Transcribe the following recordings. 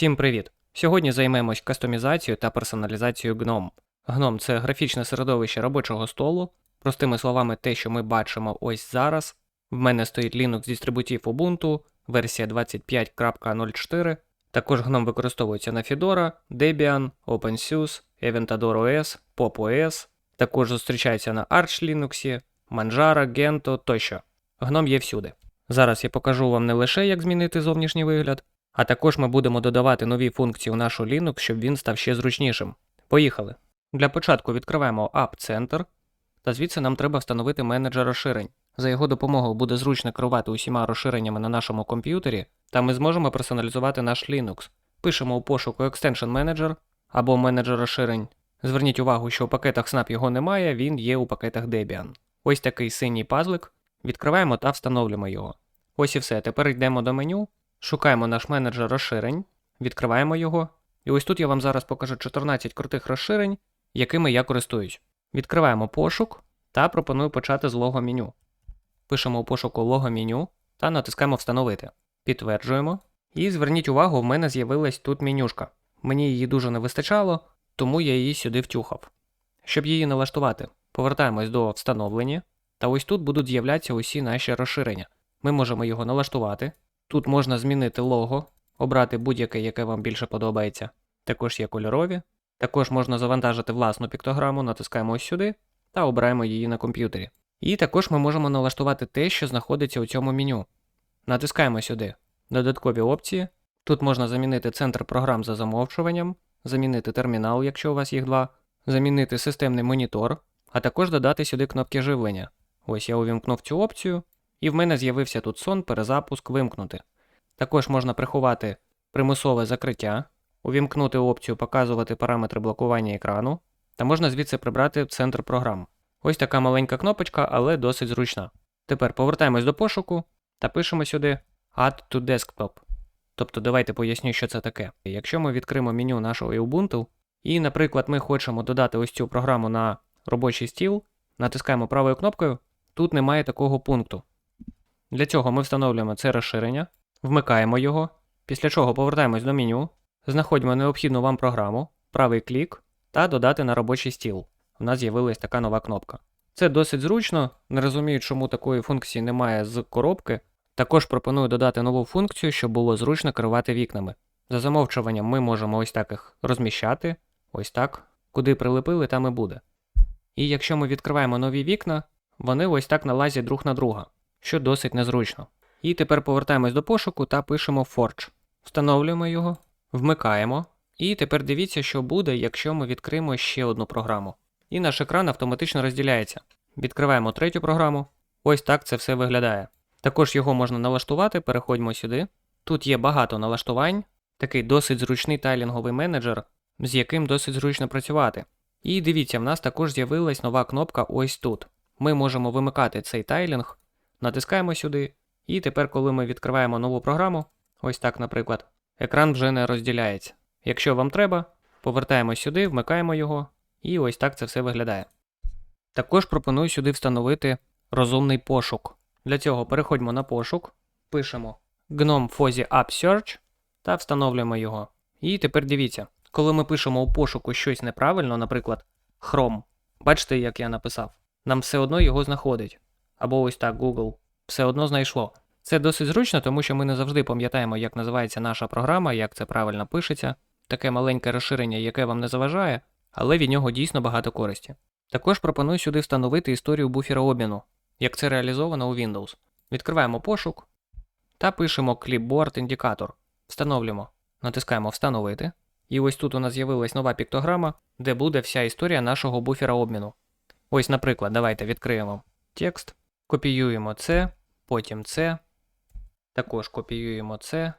Всім привіт! Сьогодні займемось кастомізацією та персоналізацією GNOME. GNOME – це графічне середовище робочого столу. Простими словами, те, що ми бачимо ось зараз. В мене стоїть Linux дистрибутив Ubuntu, версія 25.04. Також GNOME використовується на Fedora, Debian, OpenSUSE, Aventador OS, Pop OS. Також зустрічається на Arch Linux, Manjaro, Gento тощо. GNOME є всюди. Зараз я покажу вам не лише, як змінити зовнішній вигляд, а також ми будемо додавати нові функції у нашу Linux, щоб він став ще зручнішим. Поїхали. Для початку відкриваємо App Center, та звідси нам треба встановити менеджер розширень. За його допомогою буде зручно керувати усіма розширеннями на нашому комп'ютері, та ми зможемо персоналізувати наш Linux. Пишемо у пошуку Extension Manager або менеджер розширень. Зверніть увагу, що у пакетах Snap його немає, він є у пакетах Debian. Ось такий синій пазлик. Відкриваємо та встановлюємо його. Ось і все. Тепер йдемо до меню, шукаємо наш менеджер розширень, відкриваємо його. І ось тут я вам зараз покажу 14 крутих розширень, якими я користуюсь. Відкриваємо пошук та пропоную почати з лого меню. Пишемо у пошуку лого меню та натискаємо Встановити. Підтверджуємо. І зверніть увагу, в мене з'явилась тут менюшка. Мені її дуже не вистачало, тому я її сюди втюхав. Щоб її налаштувати, повертаємось до встановлення, та ось тут будуть з'являтися усі наші розширення. Ми можемо його налаштувати. Тут можна змінити лого, обрати будь-яке, яке вам більше подобається. Також є кольорові. Також можна завантажити власну піктограму, натискаємо ось сюди та обираємо її на комп'ютері. І також ми можемо налаштувати те, що знаходиться у цьому меню. Натискаємо сюди додаткові опції. Тут можна замінити центр програм за замовчуванням, замінити термінал, якщо у вас їх два, замінити системний монітор, а також додати сюди кнопки живлення. Ось я увімкнув цю опцію, і в мене з'явився тут сон, перезапуск вимкнути. Також можна приховати примусове закриття, увімкнути опцію показувати параметри блокування екрану, та можна звідси прибрати центр програм. Ось така маленька кнопочка, але досить зручна. Тепер повертаємось до пошуку та пишемо сюди Add to Desktop. Тобто давайте поясню, що це таке. Якщо ми відкриємо меню нашого Ubuntu, і, наприклад, ми хочемо додати ось цю програму на робочий стіл, натискаємо правою кнопкою, тут немає такого пункту. Для цього ми встановлюємо це розширення, вмикаємо його, після чого повертаємось до меню, знаходимо необхідну вам програму, правий клік та додати на робочий стіл. У нас з'явилась така нова кнопка. Це досить зручно, не розумію, чому такої функції немає з коробки. Також пропоную додати нову функцію, щоб було зручно керувати вікнами. За замовчуванням ми можемо ось так їх розміщати, ось так, куди прилепили, там і буде. І якщо ми відкриваємо нові вікна, вони ось так налазять друг на друга, що досить незручно. І тепер повертаємось до пошуку та пишемо Forge. Встановлюємо його, вмикаємо. І тепер дивіться, що буде, якщо ми відкриємо ще одну програму. І наш екран автоматично розділяється. Відкриваємо третю програму. Ось так це все виглядає. Також його можна налаштувати, переходьмо сюди. Тут є багато налаштувань, такий досить зручний тайлінговий менеджер, з яким досить зручно працювати. І дивіться, в нас також з'явилась нова кнопка ось тут. Ми можемо вимикати цей тайлінг, натискаємо сюди, і тепер, коли ми відкриваємо нову програму, ось так, наприклад, екран вже не розділяється. Якщо вам треба, повертаємо сюди, вмикаємо його, і ось так це все виглядає. Також пропоную сюди встановити розумний пошук. Для цього переходьмо на пошук, пишемо GNOME Fuzzy App Search та встановлюємо його. І тепер дивіться, коли ми пишемо у пошуку щось неправильно, наприклад, Chrome, бачите, як я написав, нам все одно його знаходить. Або ось так Google, все одно знайшло. Це досить зручно, тому що ми не завжди пам'ятаємо, як називається наша програма, як це правильно пишеться. Таке маленьке розширення, яке вам не заважає, але від нього дійсно багато користі. Також пропоную сюди встановити історію буфера обміну, як це реалізовано у Windows. Відкриваємо пошук та пишемо Clipboard індикатор. Встановлюємо, натискаємо Встановити. І ось тут у нас з'явилась нова піктограма, де буде вся історія нашого буфера обміну. Ось, наприклад, давайте відкриємо текст, копіюємо це, потім це, також копіюємо це.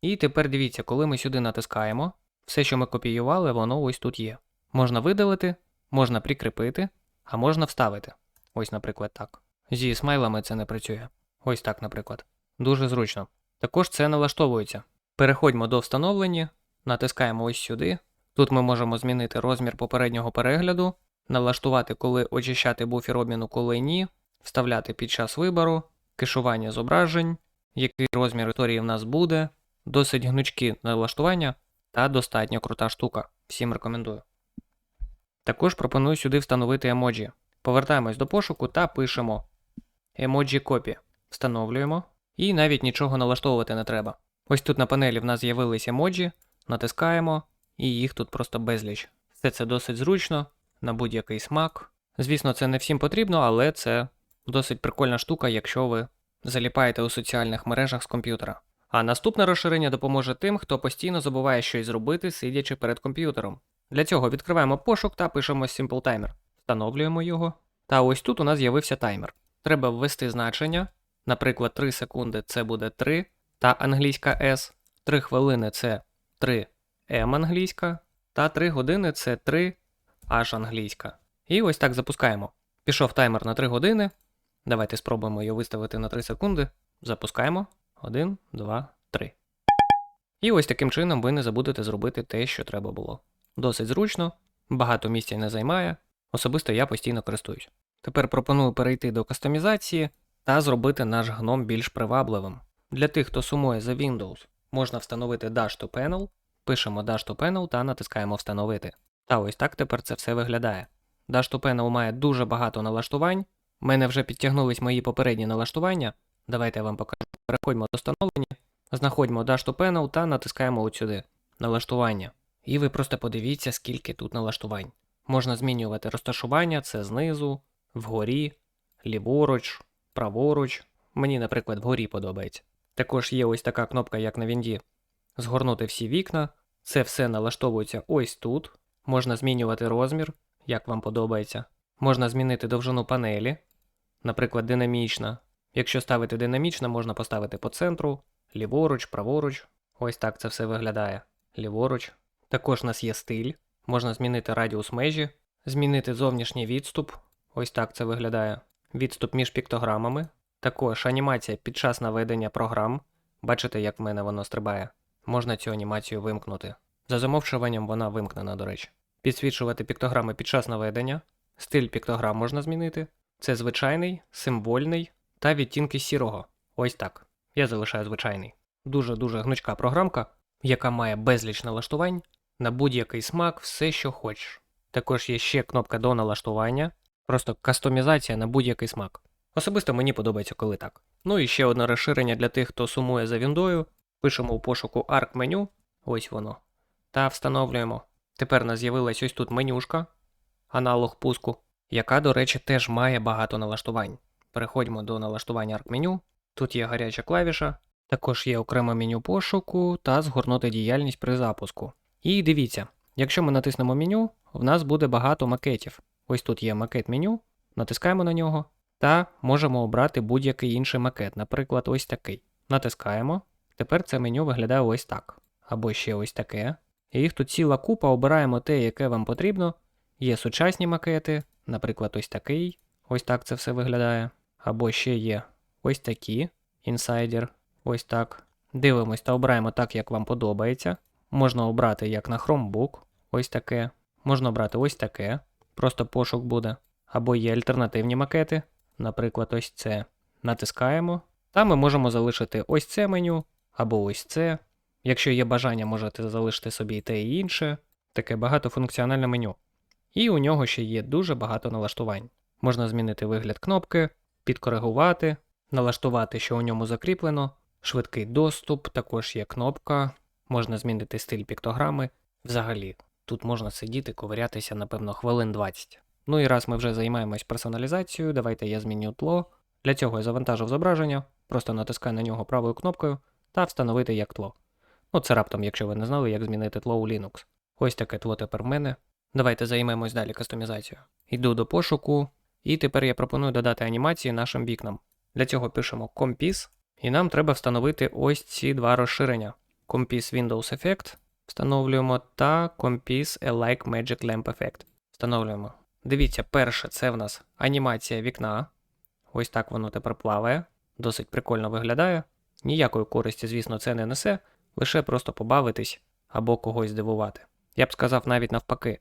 І тепер дивіться, коли ми сюди натискаємо, все, що ми копіювали, воно ось тут є. Можна видалити, можна прикріпити, а можна вставити. Ось, наприклад, так. Зі смайлами це не працює. Ось так, наприклад. Дуже зручно. Також це налаштовується. Переходьмо до встановлення, натискаємо ось сюди. Тут ми можемо змінити розмір попереднього перегляду, налаштувати, коли очищати буфер обміну, коли ні, вставляти під час вибору, кешування зображень, який розмір історії в нас буде, Досить гнучкі налаштування та достатньо крута штука. Всім рекомендую. Також пропоную сюди встановити емоджі. Повертаємось до пошуку та пишемо Emoji Copy. Встановлюємо. І навіть нічого налаштовувати не треба. Ось тут на панелі в нас з'явились емоджі, натискаємо, і їх тут просто безліч. Все це досить зручно, на будь-який смак. Звісно, це не всім потрібно, але це досить прикольна штука, якщо ви заліпаєте у соціальних мережах з комп'ютера. А наступне розширення допоможе тим, хто постійно забуває щось зробити, сидячи перед комп'ютером. Для цього відкриваємо пошук та пишемо Simple Timer. Встановлюємо його. Та ось тут у нас з'явився таймер. Треба ввести значення. Наприклад, 3 секунди це буде 3, та англійська S, 3 хвилини це 3 M англійська, та 3 години це 3 H англійська. І ось так запускаємо. Пішов таймер на 3 години. Давайте спробуємо його виставити на 3 секунди. Запускаємо. 1, 2, 3. І ось таким чином ви не забудете зробити те, що треба було. Досить зручно, багато місця не займає. Особисто я постійно користуюсь. Тепер пропоную перейти до кастомізації та зробити наш гном більш привабливим. Для тих, хто сумує за Windows, можна встановити Dash to Panel, пишемо Dash to Panel та натискаємо Встановити. Та ось так тепер це все виглядає. Dash to Panel має дуже багато налаштувань. У мене вже підтягнулись мої попередні налаштування. Давайте я вам покажу. Переходьмо до встановлення, знаходьмо Dash to Panel та натискаємо от сюди налаштування. І ви просто подивіться, скільки тут налаштувань. Можна змінювати розташування, це знизу, вгорі, ліворуч, праворуч. Мені, наприклад, вгорі подобається. Також є ось така кнопка, як на Вінді. Згорнути всі вікна. Це все налаштовується ось тут. Можна змінювати розмір, як вам подобається. Можна змінити довжину панелі, наприклад, динамічна. Якщо ставити динамічно, можна поставити по центру, ліворуч, праворуч. Ось так це все виглядає. Ліворуч. Також у нас є стиль. Можна змінити радіус межі, змінити зовнішній відступ. Ось так це виглядає. Відступ між піктограмами. Також анімація під час наведення програм. Бачите, як в мене воно стрибає. Можна цю анімацію вимкнути. За замовчуванням вона вимкнена, до речі. Підсвічувати піктограми під час наведення. Стиль піктограм можна змінити. Це звичайний, символьний та відтінки сірого. Ось так. Я залишаю звичайний. Дуже-дуже гнучка програмка, яка має безліч налаштувань на будь-який смак, все, що хочеш. Також є ще кнопка до налаштування, просто кастомізація на будь-який смак. Особисто мені подобається, коли так. Ну і ще одне розширення для тих, хто сумує за віндою. Пишемо у пошуку Arc меню, ось воно. Та встановлюємо. Тепер у нас з'явилась ось тут менюшка, аналог пуску, яка, до речі, теж має багато налаштувань. Переходимо до налаштування Arc меню. Тут є гаряча клавіша, також є окреме меню пошуку та згорнути діяльність при запуску. І дивіться, якщо ми натиснемо меню, в нас буде багато макетів. Ось тут є макет меню, натискаємо на нього та можемо обрати будь-який інший макет, наприклад, ось такий. Натискаємо. Тепер це меню виглядає ось так. Або ще ось таке. Їх тут ціла купа, обираємо те, яке вам потрібно. Є сучасні макети, наприклад, ось такий. Ось так це все виглядає. Або ще є ось такі. Інсайдер. Ось так. Дивимось та обираємо так, як вам подобається. Можна обрати як на Chromebook, ось таке. Можна обрати ось таке. Просто пошук буде. Або є альтернативні макети, наприклад, ось це. Натискаємо. Та ми можемо залишити ось це меню, або ось це. Якщо є бажання, можете залишити собі і те і інше. Таке багатофункціональне меню. І у нього ще є дуже багато налаштувань. Можна змінити вигляд кнопки, підкоригувати, налаштувати, що у ньому закріплено, швидкий доступ, також є кнопка, можна змінити стиль піктограми. Взагалі, тут можна сидіти, ковирятися, напевно, хвилин 20. Ну і раз ми вже займаємось персоналізацією, давайте я зміню тло. Для цього я завантажив зображення, просто натискаю на нього правою кнопкою та встановити як тло. Ну, це раптом, якщо ви не знали, як змінити тло у Linux. Ось таке тло тепер в мене. Давайте займемось далі кастомізацією. Йду до пошуку, і тепер я пропоную додати анімації нашим вікнам. Для цього пишемо Compis, і нам треба встановити ось ці два розширення: Compis Windows Effect встановлюємо та Compis Alike Magic Lamp Effect. Встановлюємо. Дивіться, перше, це в нас анімація вікна. Ось так воно тепер плаває. Досить прикольно виглядає. Ніякої користі, звісно, це не несе, лише просто побавитись або когось здивувати. Я б сказав навіть навпаки.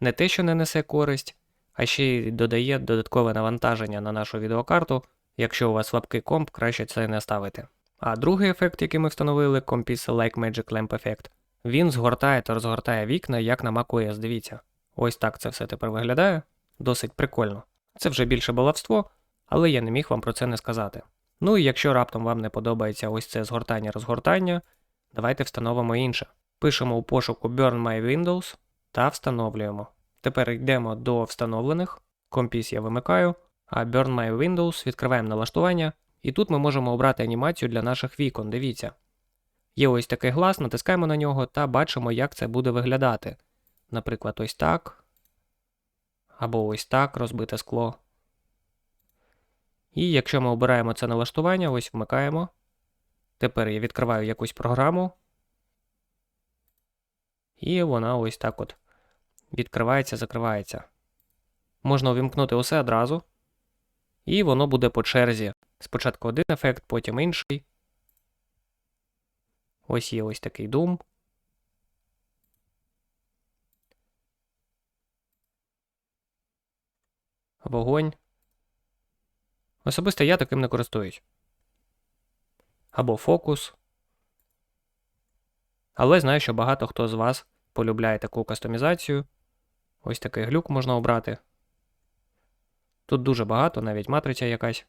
Не те, що не несе користь, а ще й додає додаткове навантаження на нашу відеокарту. Якщо у вас слабкий комп, краще це не ставити. А другий ефект, який ми встановили, Compis Like Magic Lamp Effect, він згортає та розгортає вікна, як на macOS, дивіться. Ось так це все тепер виглядає. Досить прикольно. Це вже більше баловство, але я не міг вам про це не сказати. Ну і якщо раптом вам не подобається ось це згортання-розгортання, давайте встановимо інше. Пишемо у пошуку Burn My Windows та встановлюємо. Тепер йдемо до встановлених. Компіс я вимикаю, а Burn My Windows відкриваємо налаштування, і тут ми можемо обрати анімацію для наших вікон. Дивіться. Є ось такий глаз, натискаємо на нього та бачимо, як це буде виглядати. Наприклад, ось так. Або ось так розбите скло. І якщо ми обираємо це налаштування, ось вмикаємо. Тепер я відкриваю якусь програму. І вона ось так от відкривається, закривається. Можна увімкнути усе одразу. І воно буде по черзі. Спочатку один ефект, потім інший. Ось є ось такий Doom. Вогонь. Особисто я таким не користуюсь. Або фокус. Але знаю, що багато хто з вас полюбляє таку кастомізацію. Ось такий глюк можна обрати. Тут дуже багато, навіть матриця якась.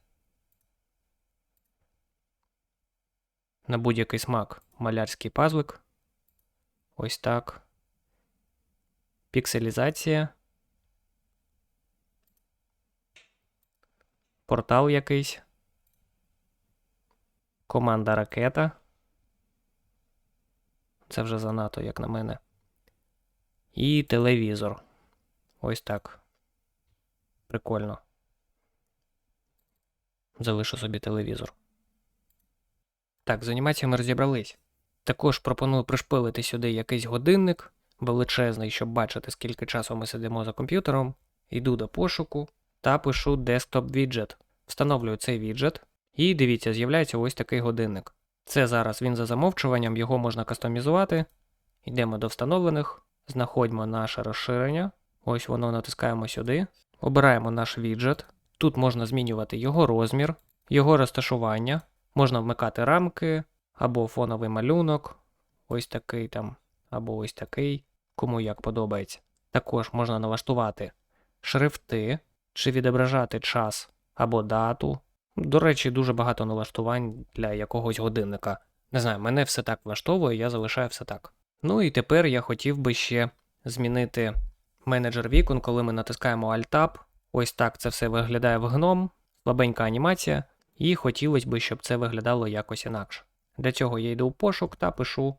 На будь-який смак малярський пазлик. Ось так. Пікселізація. Портал якийсь. Команда ракета. Це вже занадто, як на мене. І телевізор. Ось так. Прикольно. Залишу собі телевізор. Так, з анімаціями розібрались. Також пропоную пришпилити сюди якийсь годинник величезний, щоб бачити, скільки часу ми сидимо за комп'ютером. Йду до пошуку та пишу Desktop Widget. Встановлюю цей віджет. І дивіться, з'являється ось такий годинник. Це зараз він за замовчуванням, його можна кастомізувати. Йдемо до встановлених, знаходимо наше розширення. Ось воно натискаємо сюди. Обираємо наш віджет. Тут можна змінювати його розмір, його розташування, можна вмикати рамки, або фоновий малюнок, ось такий там, або ось такий, кому як подобається. Також можна налаштувати шрифти, чи відображати час або дату. До речі, дуже багато налаштувань для якогось годинника. Не знаю, мене все так влаштовує, я залишаю все так. Ну і тепер я хотів би ще змінити менеджер вікон, коли ми натискаємо Alt-Tab. Ось так це все виглядає в гном, слабенька анімація, і хотілося б, щоб це виглядало якось інакше. Для цього я йду в пошук та пишу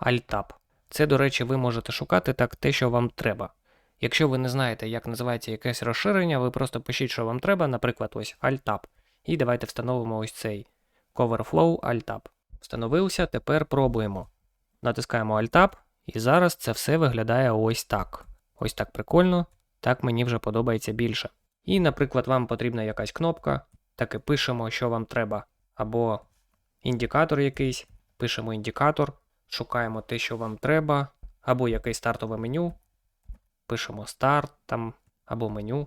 Alt-Tab. Це, до речі, ви можете шукати так те, що вам треба. Якщо ви не знаєте, як називається якесь розширення, ви просто пишіть, що вам треба, наприклад, ось Alt-Tab. І давайте встановимо ось цей Coverflow Alt-Tab. Встановився, тепер пробуємо. Натискаємо Alt-Tab, і зараз це все виглядає ось так. Ось так прикольно, так мені вже подобається більше. І, наприклад, вам потрібна якась кнопка, так і пишемо, що вам треба. Або індикатор якийсь, пишемо індикатор, шукаємо те, що вам треба, або якесь стартове меню, пишемо старт там, або меню.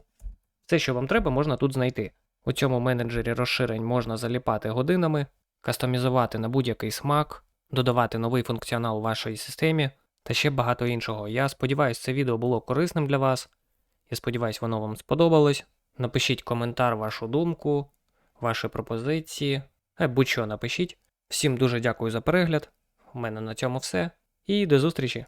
Все, що вам треба, можна тут знайти. У цьому менеджері розширень можна заліпати годинами, кастомізувати на будь-який смак, додавати новий функціонал у вашій системі та ще багато іншого. Я сподіваюся, це відео було корисним для вас. Я сподіваюся, воно вам сподобалось. Напишіть коментар, вашу думку, ваші пропозиції. Е, будь-що напишіть. Всім дуже дякую за перегляд. У мене на цьому все. І до зустрічі!